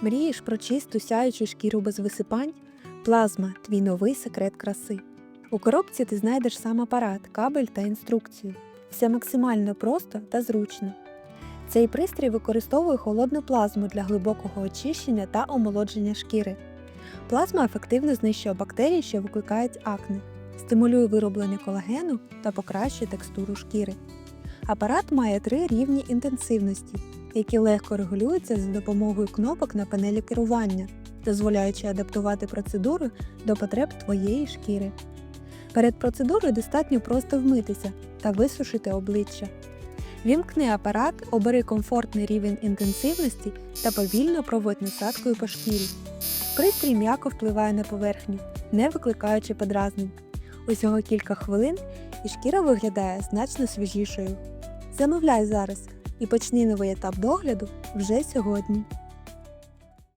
Мрієш про чисту сяючу шкіру без висипань? Плазма твій новий секрет краси. У коробці ти знайдеш сам апарат, кабель та інструкцію. Все максимально просто та зручно. Цей пристрій використовує холодну плазму для глибокого очищення та омолодження шкіри. Плазма ефективно знищує бактерії, що викликають акне, стимулює вироблення колагену та покращує текстуру шкіри. Апарат має три рівні інтенсивності, які легко регулюються за допомогою кнопок на панелі керування, дозволяючи адаптувати процедуру до потреб твоєї шкіри. Перед процедурою достатньо просто вмитися та висушити обличчя. Вімкни апарат, обери комфортний рівень інтенсивності та повільно проводь насадкою по шкірі. Пристрій м'яко впливає на поверхню, не викликаючи подразнень. Усього кілька хвилин і шкіра виглядає значно свіжішою. Замовляй зараз і почни новий етап догляду вже сьогодні.